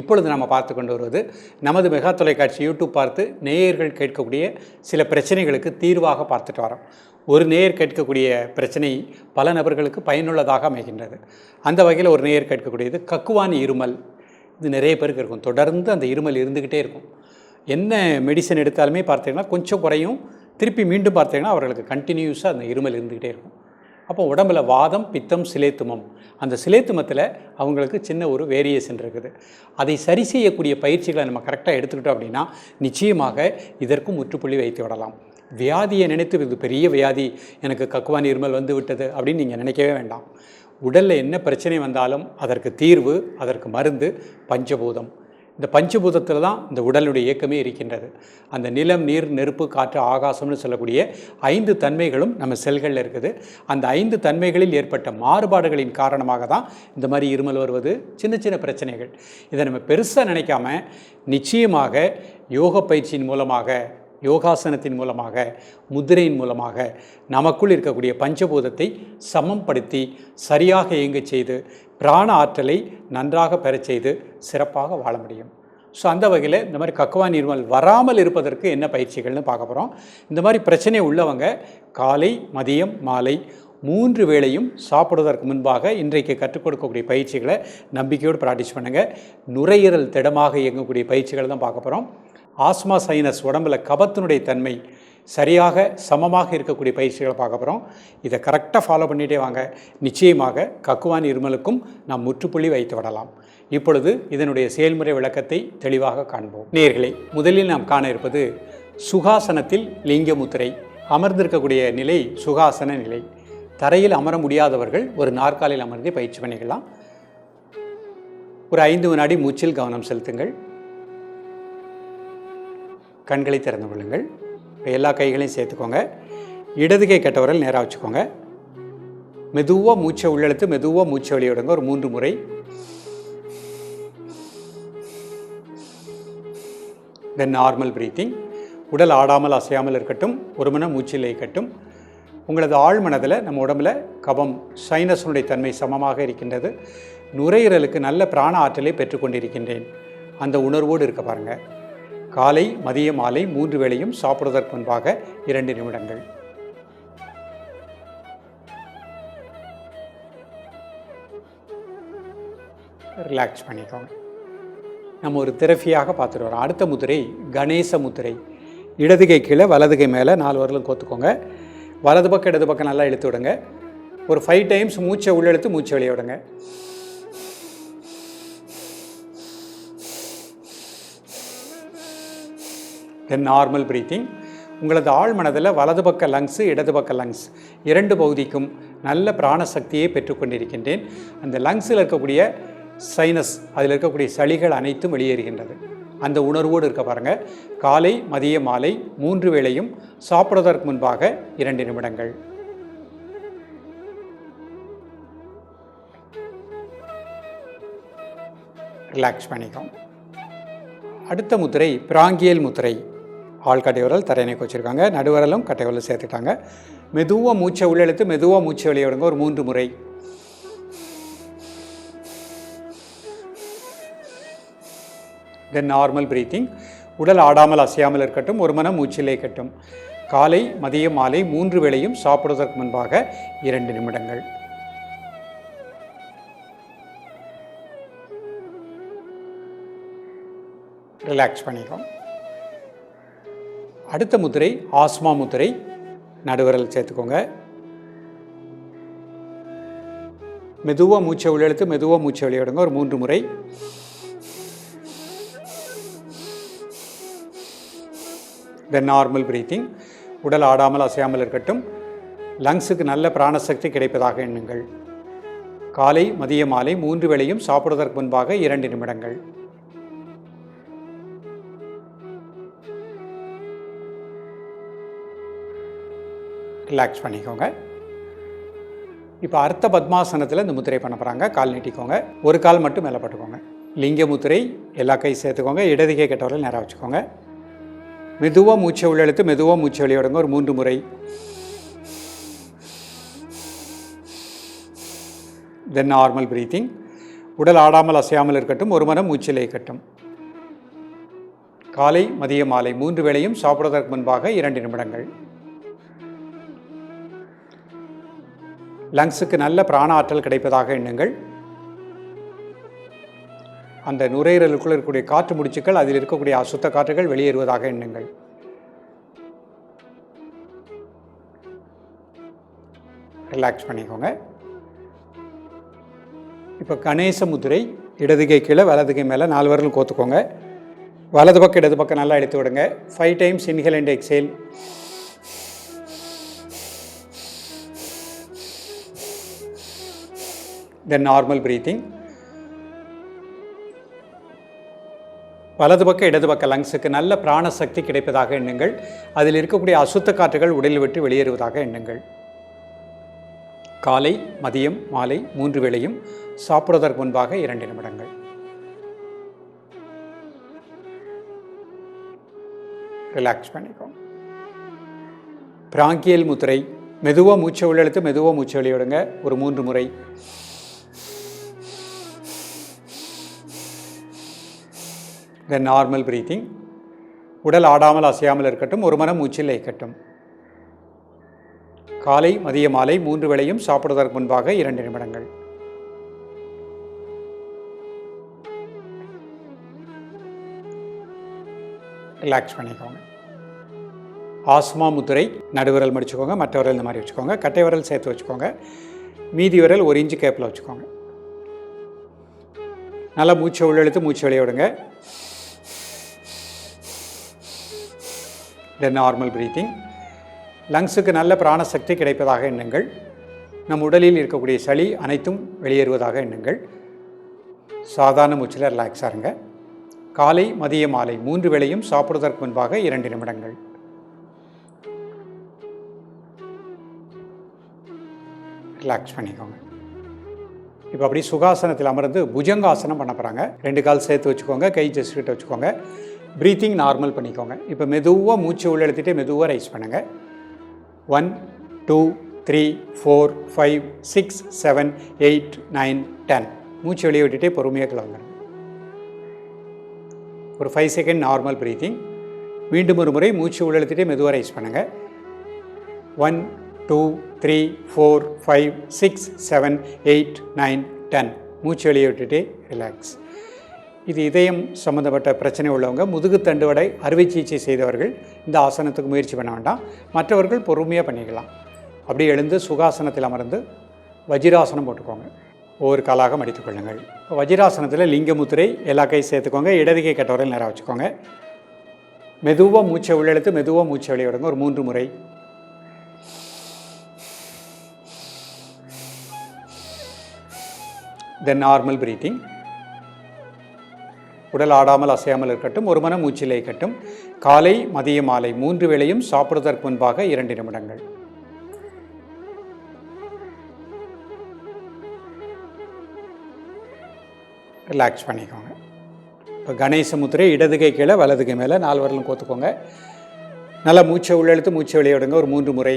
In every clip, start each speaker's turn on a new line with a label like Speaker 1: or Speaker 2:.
Speaker 1: இப்பொழுது நம்ம பார்த்து கொண்டு வருவது நமது மெகா தொலைக்காட்சி யூடியூப் பார்த்து நேயர்கள் கேட்கக்கூடிய சில பிரச்சனைகளுக்கு தீர்வாக பார்த்துட்டு வரோம். ஒரு நேயர் கேட்கக்கூடிய பிரச்சனை பல நபர்களுக்கு பயனுள்ளதாக அமைகின்றது. அந்த வகையில் ஒரு நேயர் கேட்கக்கூடியது கக்குவான் இருமல். இது நிறைய பேருக்கு இருக்கும். தொடர்ந்து அந்த இருமல் இருந்துக்கிட்டே இருக்கும். என்ன மெடிசன் எடுத்தாலுமே பார்த்தீங்கன்னா கொஞ்சம் குறையும். திருப்பி மீண்டும் பார்த்தீங்கன்னா அவர்களுக்கு கண்டினியூஸாக அந்த இருமல் இருந்துக்கிட்டே இருக்கும். அப்போ உடம்புல வாதம் பித்தம் சிலேத்துமம். அந்த சிலேத்துமத்தில் அவங்களுக்கு சின்ன ஒரு வேரியேஷன் இருக்குது. அதை சரி செய்யக்கூடிய பயிற்சிகளை நம்ம கரெக்டாக எடுத்துக்கிட்டோம் அப்படின்னா நிச்சயமாக இதற்கும் முற்றுப்புள்ளி வைத்து விடலாம். வியாதியை நினைத்து இது பெரிய வியாதி எனக்கு கக்குவான் இருமல் வந்து விட்டது அப்படின்னு நீங்கள் நினைக்கவே வேண்டாம். உடலில் என்ன பிரச்சனை வந்தாலும் அதற்கு தீர்வு அதற்கு மருந்து பஞ்சபூதம். இந்த பஞ்சபூதத்தில் தான் இந்த உடலுடைய இயக்கமே இருக்கின்றது. அந்த நிலம் நீர் நெருப்பு காற்று ஆகாசம்னு சொல்லக்கூடிய ஐந்து தன்மைகளும் நம்ம செல்களில் இருக்குது. அந்த ஐந்து தன்மைகளில் ஏற்பட்ட மாறுபாடுகளின் காரணமாக தான் இந்த மாதிரி இருமல் வருவது சின்ன சின்ன பிரச்சனைகள். இதை நம்ம பெருசாக நினைக்காம நிச்சயமாக யோக பயிற்சியின் மூலமாக யோகாசனத்தின் மூலமாக முதிரையின் மூலமாக நமக்குள் இருக்கக்கூடிய பஞ்சபூதத்தை சமம்படுத்தி சரியாக இயங்கச் செய்து பிராண ஆற்றலை நன்றாக பெறச் செய்து சிறப்பாக வாழ முடியும். ஸோ அந்த வகையில் இந்த மாதிரி கக்குவா நீர்மல் வராமல் இருப்பதற்கு என்ன பயிற்சிகள்னு பார்க்க போகிறோம் இந்த மாதிரி பிரச்சனை உள்ளவங்க காலை மதியம் மாலை மூன்று வேளையும் சாப்பிடுவதற்கு முன்பாக இன்றைக்கு கற்றுக் கொடுக்கக்கூடிய பயிற்சிகளை நம்பிக்கையோடு ப்ராக்டிஸ் பண்ணுங்கள் நுரையீரல் திடமாக இயங்கக்கூடிய பயிற்சிகளை தான் பார்க்க போகிறோம் ஆஸ்மா சைனஸ் உடம்புல கபத்தினுடைய தன்மை சரியாக சமமாக இருக்கக்கூடிய பயிற்சிகளை பார்க்க போகிறோம் இதை கரெக்டாக ஃபாலோ பண்ணிகிட்டே வாங்க. நிச்சயமாக கக்குவான் இருமலுக்கும் நாம் முற்றுப்புள்ளி வைத்து விடலாம். இப்பொழுது இதனுடைய செயல்முறை விளக்கத்தை தெளிவாக காண்போம். நேர்களே முதலில் நாம் காண இருப்பது சுகாசனத்தில் லிங்கமுத்திரை அமர்ந்திருக்கக்கூடிய நிலை சுகாசன நிலை. தரையில் அமர முடியாதவர்கள் ஒரு நாற்காலில் அமர்ந்து பயிற்சி பண்ணிக்கலாம். ஒரு ஐந்து வினாடி மூச்சில் கவனம் செலுத்துங்கள். கண்களை திறந்து கொள்ளுங்கள். இப்போ எல்லா கைகளையும் சேர்த்துக்கோங்க. இடது கை கட்டவரல் நேராக வச்சுக்கோங்க. மெதுவாக மூச்சை உள்ளெழுத்து மெதுவாக மூச்சை வெளியிடுங்க. ஒரு மூன்று முறை. தென் நார்மல் பிரீத்திங் உடல் ஆடாமல் அசையாமல் இருக்கட்டும். ஒரு மன மூச்சில் இருக்கட்டும். உங்களது ஆழ்மனதில் நம்ம உடம்புல கபம் சைனஸனுடைய தன்மை சமமாக இருக்கின்றது. நுரையீரலுக்கு நல்ல பிராண ஆற்றலை பெற்றுக்கொண்டிருக்கின்றேன். அந்த உணர்வோடு இருக்க பாருங்கள் காலை மதிய மாலை மூன்று வேளையும் சாப்பிடுவதற்கு முன்பாக இரண்டு நிமிடங்கள். ரிலாக்ஸ் பண்ணிக்கோங்க. நம்ம ஒரு திரஃபியாக பார்த்துட்டு வரோம். அடுத்த முதிரை கணேச முதிரை. இடதுகை கீழே வலதுகை மேலே நாலு வரலும் கோத்துக்கோங்க. வலது பக்கம் இடது பக்கம் நல்லா இழுத்து விடுங்க. ஒரு ஃபைவ் டைம்ஸ் மூச்சை உள்ளெழுத்து மூச்சை வெளியே விடுங்க. தென் நார்மல் ப்ரீத்திங் உங்களது ஆழ்மனதில் வலது பக்க லங்ஸு இடது பக்க லங்ஸ் இரண்டு பகுதிக்கும் நல்ல பிராணசக்தியை பெற்றுக்கொண்டிருக்கின்றேன் அந்த லங்ஸில் இருக்கக்கூடிய சைனஸ் அதில் இருக்கக்கூடிய சளிகள் அனைத்தும் வெளியேறுகின்றது. அந்த உணர்வோடு இருக்க பாருங்கள் காலை மதிய மாலை மூன்று வேளையும் சாப்பிடுவதற்கு முன்பாக இரண்டு நிமிடங்கள். ரிலாக்ஸ் பண்ணிக்கோங்க. அடுத்த முத்திரை பிராங்கியல் முத்திரை. ஆள் கட்டைவரல் தரையணைக்கு வச்சுருக்காங்க நடுவரலும் கட்டைவரலும் சேர்த்துட்டாங்க மெதுவாக மூச்சை உள்ளெழுத்து மெதுவாக மூச்சை வெளியே விடுங்க ஒரு மூன்று முறை. தென் நார்மல் பிரீத்திங் உடல் ஆடாமல் அசையாமல் இருக்கட்டும். ஒரு மனம் மூச்சிலே கட்டும் காலை மதியம் மாலை மூன்று வேளையும் சாப்பிடுவதற்கு முன்பாக இரண்டு நிமிடங்கள். ரிலாக்ஸ் பண்ணிக்கும் அடுத்த முத்திரை ஆஸ்மா முத்திரை. நடுவரல் சேர்த்துக்கோங்க. மெதுவாக மூச்சை உள்ளெழுத்து மெதுவாக மூச்சை வெளியிடுங்க. ஒரு மூன்று முறை. தென் நார்மல் பிரீத்திங் உடல் ஆடாமல் அசையாமல் இருக்கட்டும். லங்ஸுக்கு நல்ல பிராணசக்தி கிடைப்பதாக எண்ணுங்கள். காலை மதிய மாலை மூன்று வேளையும் சாப்பிடுவதற்கு முன்பாக இரண்டு நிமிடங்கள். ரிலாக்ஸ் பண்ணிக்கோங்க. இப்போ அர்த்த பத்மாசனத்தில் இந்த முத்திரை பண்ண போகிறாங்க கால் நீட்டிக்கோங்க. ஒரு கால் மட்டும் மேலே பட்டுக்கோங்க. லிங்க முத்திரை எல்லா கை சேர்த்துக்கோங்க. இடது கை கெட்டவரை நேராக வச்சுக்கோங்க. மெதுவாக மூச்சை உள்ளெழுத்து மெதுவாக மூச்சை வெளியிடுங்க ஒரு மூன்று முறை. தென் நார்மல் பிரீத்திங் உடல் ஆடாமல் அசையாமல் இருக்கட்டும். ஒரு மனம் மூச்சில் இருக்கட்டும். காலை மதிய மாலை மூன்று வேளையும் சாப்பிடுவதற்கு முன்பாக இரண்டு நிமிடங்கள். லங்ஸுக்கு நல்ல பிராண ஆற்றல் கிடைப்பதாக எண்ணுங்கள். அந்த நுரையீரலுக்குள் இருக்கக்கூடிய காற்று முடிச்சுக்கள் அதில் இருக்கக்கூடிய அசுத்த காற்றுகள் வெளியேறுவதாக எண்ணுங்கள். ரிலாக்ஸ் பண்ணிக்கோங்க. இப்போ கணேச முதிரை இடதுகை கீழே வலதுகை மேலே நாலு வரலும் கோத்துக்கோங்க. வலது பக்கம் இடது பக்கம் நல்லா எடுத்து விடுங்க. Five times inhale and exhale then normal breathing வலது பக்கம் இடது பக்க லங்ஸுக்கு நல்ல பிராண சக்தி கிடைப்பதாக எண்ணுங்கள். அதில் இருக்கக்கூடிய அசுத்த காற்றுகள் உடலில் விட்டு வெளியேறுவதாக எண்ணுங்கள். காலை மதியம் மாலை மூன்று வேளையும் சாப்பிடுவதற்கு முன்பாக இரண்டு நிமிடங்கள். ரிலாக்ஸ் பண்ணிக்கோம் பிராங்கியல் முத்திரை மெதுவாக மூச்சை உள்ளெழுத்து மெதுவாக மூச்சை வெளியிடுங்க. ஒரு மூன்று முறை. த நார்மல் ப்ரீத்திங் உடல் ஆடாமல் அசையாமல் இருக்கட்டும் ஒரு மனம் மூச்சில் இருக்கட்டும் காலை மதிய மாலை மூன்று வேளையும் சாப்பிடுவதற்கு முன்பாக இரண்டு நிமிடங்கள். ரிலாக்ஸ் பண்ணிக்கோங்க. ஆஸ்மா முத்திரை நடுவிரல் மடிச்சுக்கோங்க மற்ற விரல் இந்த மாதிரி வச்சுக்கோங்க கட்டை விரல் சேர்த்து வச்சுக்கோங்க மீதி விரல் ஒரு இன்ச்சு கேப்பில் வச்சுக்கோங்க. நல்லா மூச்சை உள்ளெழுத்து மூச்சு வெளியே விடுங்க. தென் நார்மல் பிரீத்திங் லங்ஸுக்கு நல்ல பிராணசக்தி கிடைப்பதாக எண்ணுங்கள். நம் உடலில் இருக்கக்கூடிய சளி அனைத்தும் வெளியேறுவதாக எண்ணுங்கள். சாதாரண மூச்சில் ரிலாக்ஸாக இருங்க. காலை மதிய மாலை மூன்று வேளையும் சாப்பிடுவதற்கு முன்பாக இரண்டு நிமிடங்கள். ரிலாக்ஸ் பண்ணிக்கோங்க. இப்போ அப்படி சுகாசனத்தில் அமர்ந்து புஜங்காசனம் பண்ண போகிறாங்க ரெண்டு கால் சேர்த்து வச்சுக்கோங்க. கை ஜஸ்ட் கிட்ட வச்சுக்கோங்க. ப்ரீத்திங் நார்மல் பண்ணிக்கோங்க. இப்போ மெதுவாக மூச்சு உள்ள மெதுவாக ரைஸ் பண்ணுங்கள் one two three four five six seven eight nine ten மூச்சு வெளியே விட்டுட்டே பொறுமையாக கிளம்புங்க. ஒரு ஃபைவ் செகண்ட் நார்மல் ப்ரீத்திங் மீண்டும் ஒரு முறை மூச்சு உள்ளெழுத்துட்டே மெதுவாக ரைஸ் பண்ணுங்கள் one two three four five six seven eight nine ten மூச்சு வெளியே விட்டுட்டே ரிலாக்ஸ் இது இதயம் சம்மந்தப்பட்ட பிரச்சனை உள்ளவங்க முதுகு தண்டுவடை அறுவை சிகிச்சை செய்தவர்கள் இந்த ஆசனத்துக்கு முயற்சி பண்ண வேண்டாம். மற்றவர்கள் பொறுமையாக பண்ணிக்கலாம். அப்படியே எழுந்து சுகாசனத்தில் அமர்ந்து வஜிராசனம் போட்டுக்கோங்க. ஒவ்வொரு காலாக மடித்துக் கொள்ளுங்கள். இப்போ வஜிராசனத்தில் லிங்கமுத்திரை எல்லா கை சேர்த்துக்கோங்க. இடதுகை கட்டவரையில் நேராக வச்சுக்கோங்க. மெதுவாக மூச்சை உள்ளெழுத்து மெதுவாக மூச்சை வெளியே விடுங்க. ஒரு மூன்று முறை. தென் நார்மல் ப்ரீத்திங் உடல் ஆடாமல் அசையாமல் இருக்கட்டும் ஒரு மனம் மூச்சில் இருக்கட்டும் காலை மதிய மாலை மூன்று வேளையும் சாப்பிடுவதற்கு முன்பாக இரண்டு நிமிடங்கள். ரிலாக்ஸ் பண்ணிக்கோங்க. இப்போ கணேச முத்திரை கீழே வலதுகை மேலே நாலு வரலும் கோத்துக்கோங்க. நல்லா மூச்சை உள்ளெழுத்து மூச்சை வெளியே விடுங்க. ஒரு மூன்று முறை.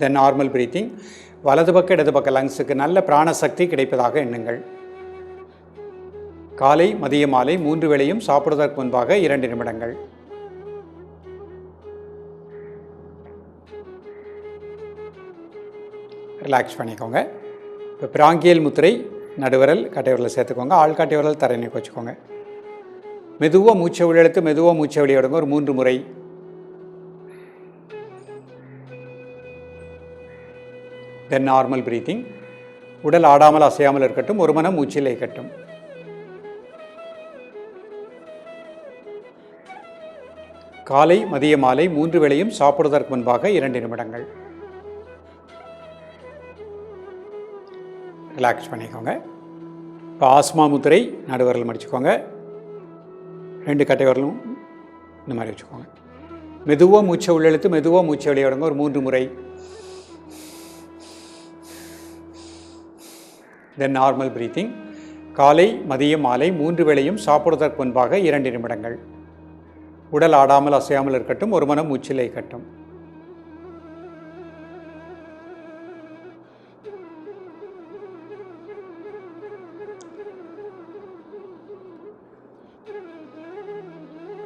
Speaker 1: தென் நார்மல் பிரீத்திங் வலது பக்க இடது பக்க லங்ஸுக்கு நல்ல பிராணசக்தி கிடைப்பதாக எண்ணுங்கள். காலை மதிய மாலை மூன்று வேளையும் சாப்பிடுவதற்கு முன்பாக இரண்டு நிமிடங்கள். ரிலாக்ஸ் பண்ணிக்கோங்க. இப்போ பிராங்கியல் முத்திரை நடுவரல் கட்டைவிரலில் சேர்த்துக்கோங்க. ஆள் கட்டைவரல் தரை வச்சுக்கோங்க மெதுவாக மூச்சை உள்ளெடுத்து மெதுவாக மூச்சை வெளியே ஒரு மூன்று முறை. தென் நார்மல் பிரீத்திங் உடல் ஆடாமல் அசையாமல் இருக்கட்டும். ஒரு மனம் மூச்சில் இருக்கட்டும் காலை மதிய மாலை மூன்று வேளையும் சாப்பிடுவதற்கு முன்பாக இரண்டு நிமிடங்கள். ரிலாக்ஸ் பண்ணிக்கோங்க. இப்போ ஆஸ்மா முத்திரை நடுவரல் மடிச்சுக்கோங்க. ரெண்டு கட்டை வரலும் இந்த மாதிரி வச்சுக்கோங்க. மெதுவாக மூச்சை உள்ளெழுத்து மெதுவாக மூச்சை வெளியே விடுங்க. ஒரு மூன்று முறை. தென் நார்மல் பிரீத்திங் காலை மதியம் மாலை மூன்று வேளையும் சாப்பிடுவதற்கு முன்பாக இரண்டு நிமிடங்கள். உடல் ஆடாமல் அசையாமல் இருக்கட்டும் ஒரு மனம் மூச்சிலை கட்டும்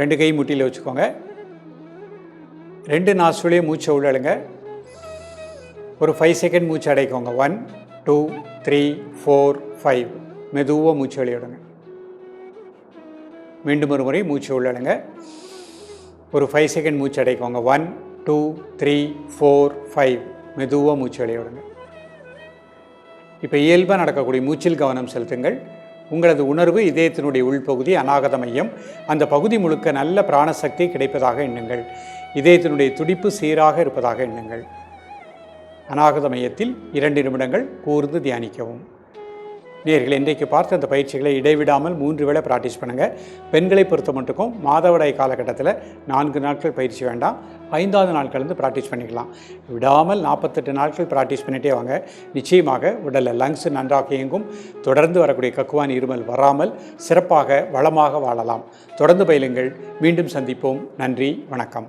Speaker 1: ரெண்டு கை முட்டியில் வச்சுக்கோங்க. ரெண்டு நாசுலேயே மூச்சை உள்ளழுங்க. ஒரு ஃபைவ் செகண்ட் மூச்சு அடைக்கோங்க. One two three four five. மெதுவாக மூச்சு வெளியிடுங்க மீண்டும் ஒரு முறை மூச்சு உள்ளழுங்க. ஒரு ஃபைவ் செகண்ட் மூச்சு அடைக்கோங்க. One two three four five மெதுவாக மூச்சு வெளியிடுங்க இப்போ இயல்பாக நடக்கக்கூடிய மூச்சில் கவனம் செலுத்துங்கள். உங்களது உணர்வு இதயத்தினுடைய உள்பகுதி அநாகத மையம். அந்த பகுதி முழுக்க நல்ல பிராணசக்தி கிடைப்பதாக எண்ணுங்கள். இதயத்தினுடைய துடிப்பு சீராக இருப்பதாக எண்ணுங்கள். அநாகத மையத்தில் இரண்டு நிமிடங்கள் கூர்ந்து தியானிக்கவும். நேர்கள் இன்றைக்கு பார்த்து அந்த பயிற்சிகளை இடைவிடாமல் மூன்று வேளை ப்ராக்டிஸ் பண்ணுங்கள் பெண்களை பொறுத்த மட்டுக்கும் மாதவிடாய் காலகட்டத்தில் நான்கு நாட்கள் பயிற்சி வேண்டாம். ஐந்தாவது நாட்கள் வந்து ப்ராக்டிஸ் பண்ணிக்கலாம். விடாமல் நாற்பத்தெட்டு நாட்கள் ப்ராக்டிஸ் பண்ணிகிட்டே வாங்க. நிச்சயமாக உடலில் லங்ஸ் நன்றாக இயங்கும். தொடர்ந்து வரக்கூடிய கக்குவான் இருமல் வராமல் சிறப்பாக வளமாக வாழலாம். தொடர்ந்து பயிலுங்கள். மீண்டும் சந்திப்போம். நன்றி. வணக்கம்.